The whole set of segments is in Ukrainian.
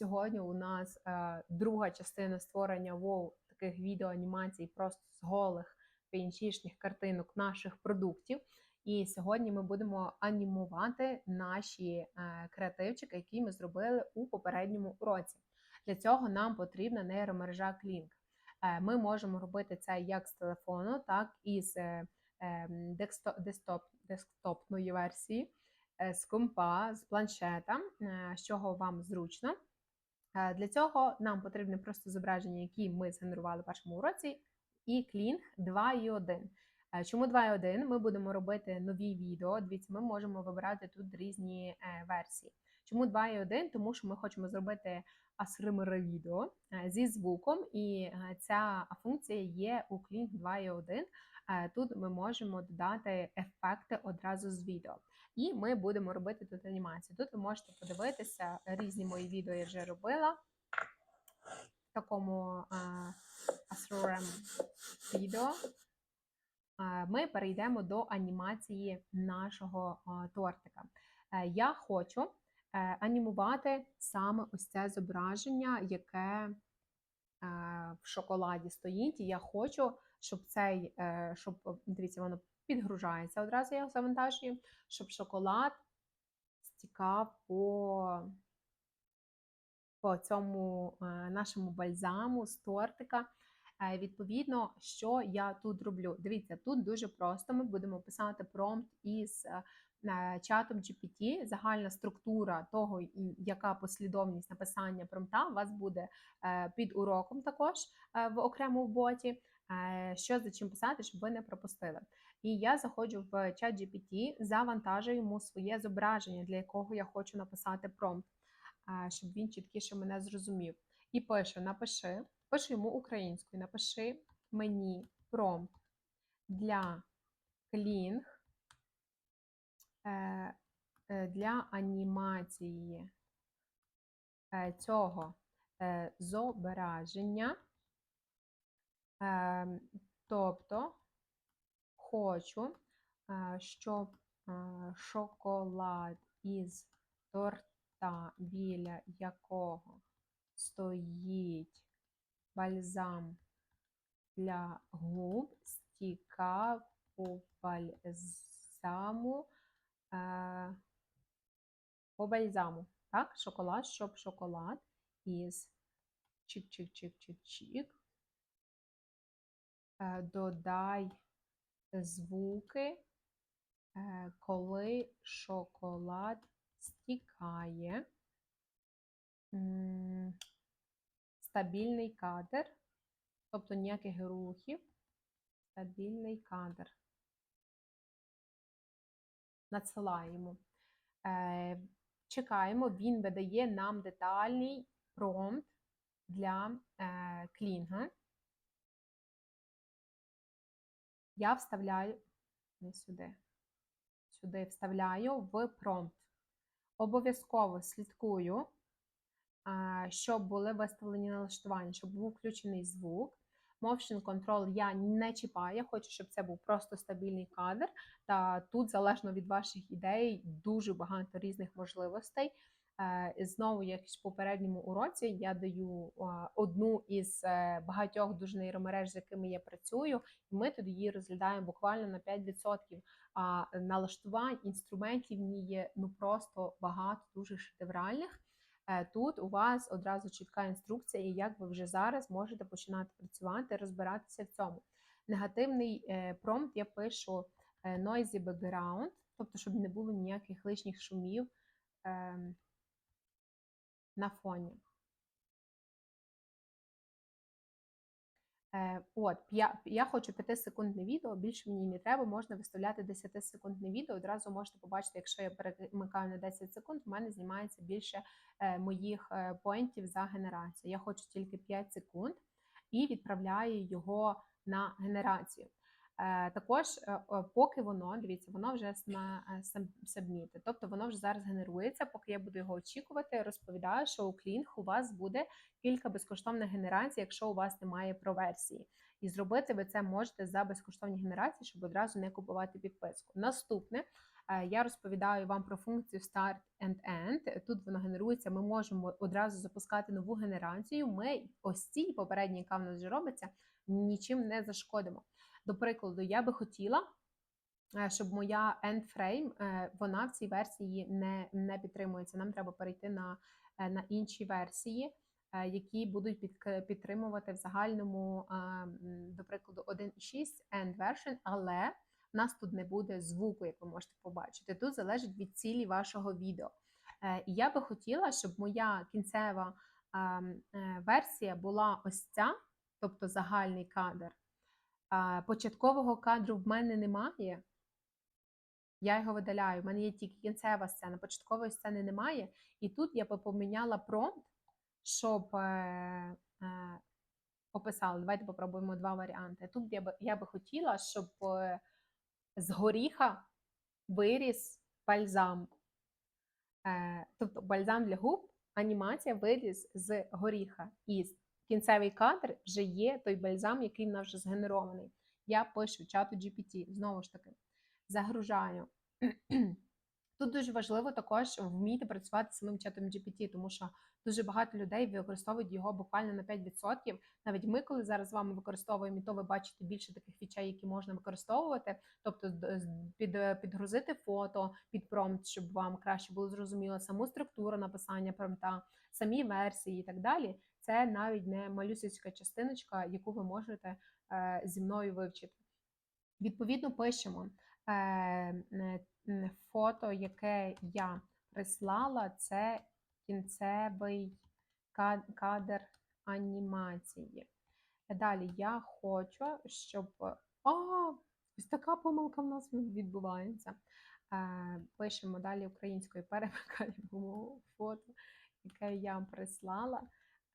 Сьогодні у нас е, друга частина створення WoW таких відеоанімацій просто з голих пінчішних картинок наших продуктів. І сьогодні ми будемо анімувати наші е, креативчики, які ми зробили у попередньому уроці. Для цього нам потрібна нейромережа Klink. Е, Ми можемо робити це як з телефону, так і з е, ем, десктоп, десктопної версії, е, з компа, з планшета, е, з чого вам зручно. Е, Для цього нам потрібне просто зображення, які ми згенерували в першому уроці, і клінг 2.1. Е, Чому 2.1? Ми будемо робити нові відео. Дивіться, ми можемо вибирати тут різні е, версії. Чому 2.1? Тому що ми хочемо зробити асримере відео зі звуком, і ця функція є у Kling 2.1. Е, Тут ми можемо додати ефекти одразу з відео. І ми будемо робити тут анімацію. Тут ви можете подивитися різні мої відео, я вже робила в такому Asrorem відео. Ми перейдемо до анімації нашого тортика. Е, Я хочу е, анімувати саме ось це зображення, яке е, в шоколаді стоїть. І я хочу, щоб цей, щоб дивіться, воно підгружається одразу, я його завантажую, щоб шоколад стікав по, по цьому е, нашому бальзаму з тортика. Е, Відповідно, що я тут роблю? Дивіться, тут дуже просто. Ми будемо писати промпт із е, чатом GPT. Загальна структура того, яка послідовність написання промпта, у вас буде під уроком також в окремому боті. Що за чим писати, щоб ви не пропустили. І я заходжу в чат GPT, завантажую йому своє зображення, для якого я хочу написати промпт, щоб він чіткіше мене зрозумів. І пишу: напиши, пишу йому українською, напиши мені промпт для клінг е, е, для анімації е, цього зображення. Е, Тобто хочу, е, щоб е, шоколад із торта, біля якого стоїть бальзам для губ, стікав у бальзаму, е, по бальзаму. Так, шоколад, щоб шоколад із чик-чик-чик-чик-чик. Додай звуки, е, коли шоколад стікає. Стабільний кадр, тобто ніяких рухів. Стабільний кадр. Надсилаємо. Е, Чекаємо, він видає нам детальний промпт для е, клінга. Я вставляю не сюди. Сюди вставляю в промпт. Обов'язково слідкую, щоб були виставлені налаштування, щоб був включений звук. Motion Control я не чіпаю, я хочу, щоб це був просто стабільний кадр. Та тут, залежно від ваших ідей, дуже багато різних можливостей. Е, Знову, як в попередньому уроці, я даю одну із е, багатьох дуже нейромереж, з якими я працюю, і ми тоді її розглядаємо буквально на 5%. А налаштувань інструментів в ній є ну просто багато, дуже шедевральних. Е, Тут у вас одразу чітка інструкція, і як ви вже зараз можете починати працювати, розбиратися в цьому. Негативний промпт я пишу noisy background, тобто, щоб не було ніяких лишніх шумів ем, на фоні. Е, От, я, я хочу 5-секундне відео, більше мені не треба, можна виставляти 10-секундне відео. Одразу можете побачити, якщо я перемикаю на 10 секунд, в мене знімається більше е, моїх е, поінтів за генерацію. Я хочу тільки 5 секунд і відправляю його на генерацію. Е, Також, е, е, поки воно, дивіться, воно вже на сабміти, тобто воно вже зараз генерується. Поки я буду його очікувати, розповідаю, що у Kling у вас буде кілька безкоштовних генерацій, якщо у вас немає проверсії. І зробити ви це можете за безкоштовні генерації, щоб одразу не купувати підписку. Наступне Е, Я розповідаю вам про функцію Start and End. Тут вона генерується. Ми можемо одразу запускати нову генерацію. Ми ось цій попередній, яка в нас вже робиться, нічим не зашкодимо. До прикладу, я би хотіла, е, щоб моя end frame, е, вона в цій версії не, не підтримується. Нам треба перейти на, е, на інші версії. Які будуть підк- підтримувати в загальному, до прикладу, 1.6 end version, але в нас тут не буде звуку, як ви можете побачити. Тут залежить від цілі вашого відео. І я би хотіла, щоб моя кінцева ем, версія була ось ця, тобто загальний кадр. Початкового кадру в мене немає. Я його видаляю. У мене є тільки кінцева сцена, початкової сцени немає. І тут я би поміняла промпт, щоб е, е, описали. Давайте попробуємо два варіанти. Тут я би, я би хотіла, щоб е, з горіха виріс бальзам. Е, тобто бальзам для губ, анімація виріс з горіха. І кінцевий кадр вже є той бальзам, який в нас вже згенерований. Я пишу чату GPT, знову ж таки, загружаю. Тут дуже важливо також вміти працювати з самим чатом GPT, тому що дуже багато людей використовують його буквально на 5%. Навіть ми, коли зараз з вами використовуємо, і то ви бачите більше таких речей, які можна використовувати, тобто під, підгрузити фото під промпт, щоб вам краще було зрозуміло саму структуру написання промпта, самі версії і так далі. Це навіть не малюсівська частиночка, яку ви можете е, зі мною вивчити. Відповідно, пишемо фото, яке я прислала, це кінцевий кадр анімації. Далі я хочу, щоб. А, ось така помилка в нас відбувається. Е, Пишемо далі українською, перемикаємо фото, яке я прислала.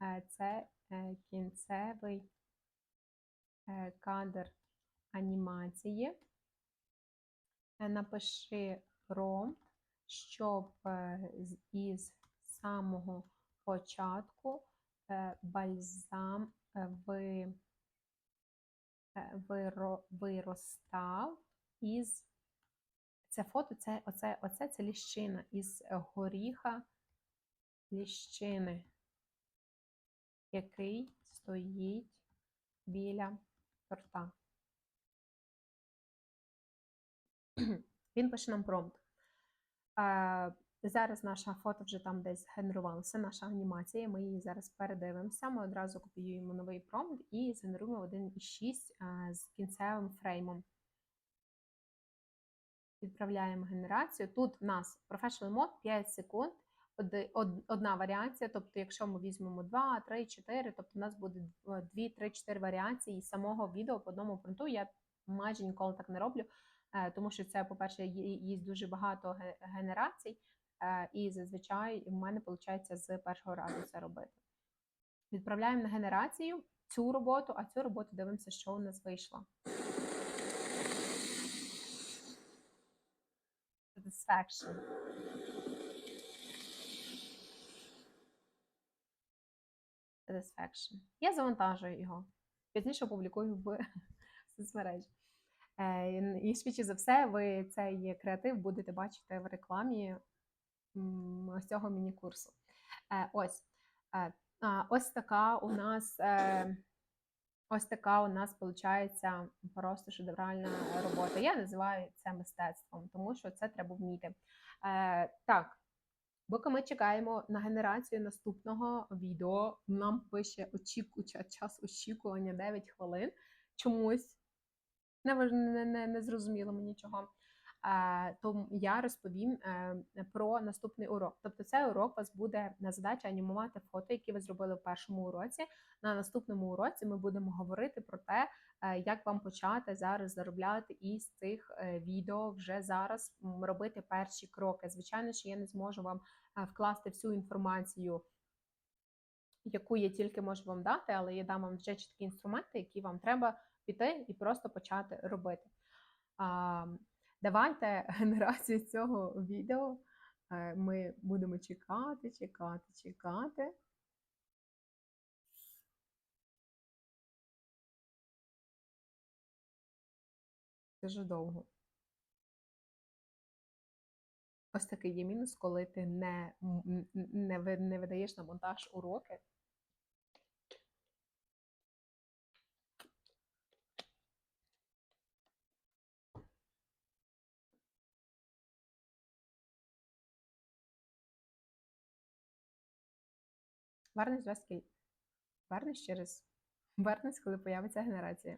Е, Це е, кінцевий е, кадр анімації. Е, Напиши промпт, щоб е, із самого початку е, бальзам ви, виростав із це фото, це оце, оце це ліщина із горіха ліщини, який стоїть біля торта. Він пише нам промпт. Зараз наша фото вже там десь генерувалася, наша анімація. Ми її зараз передивимося. Ми одразу копіюємо новий промпт і згенеруємо 1.6 е, з кінцевим фреймом. Відправляємо генерацію. Тут в нас Professional Mode 5 секунд, одна варіація. Тобто, якщо ми візьмемо 2, 3, 4, тобто у нас буде 2, 3, 4 варіації самого відео по одному промпту. Я майже ніколи так не роблю, тому що це, по-перше, є дуже багато генерацій, е, і зазвичай в мене виходить з першого разу це робити. Відправляємо на генерацію цю роботу, а цю роботу дивимося, що у нас вийшло. Satisfaction. Satisfaction. Я завантажую його. Пізніше опублікую в соцмережі. Е, І швидше за все, ви цей креатив будете бачити в рекламі ось цього міні-курсу. Е, Ось. Е, Ось така у нас. Ось така у нас виходить просто шедевральна робота. Я називаю це мистецтвом, тому що це треба вміти. Так, поки ми чекаємо на генерацію наступного відео, нам пише очікуча час очікування 9 хвилин. Чомусь не, не, не, не зрозуміло мені чого. То я розповім е, про наступний урок. Тобто, цей урок у вас буде на задача анімувати фото, які ви зробили в першому уроці. На наступному уроці ми будемо говорити про те, е, як вам почати зараз заробляти із цих е, відео вже зараз робити перші кроки. Звичайно, що я не зможу вам вкласти всю інформацію, яку я тільки можу вам дати, але я дам вам вже чіткі інструменти, які вам треба піти і просто почати робити. А, Давайте генерацію цього відео е, ми будемо чекати, чекати, чекати. Дуже довго. Ось такий є мінус, коли ти не, не, не видаєш на монтаж уроки. Вернись 20 Вернись через. Вернись, коли появиться генерація.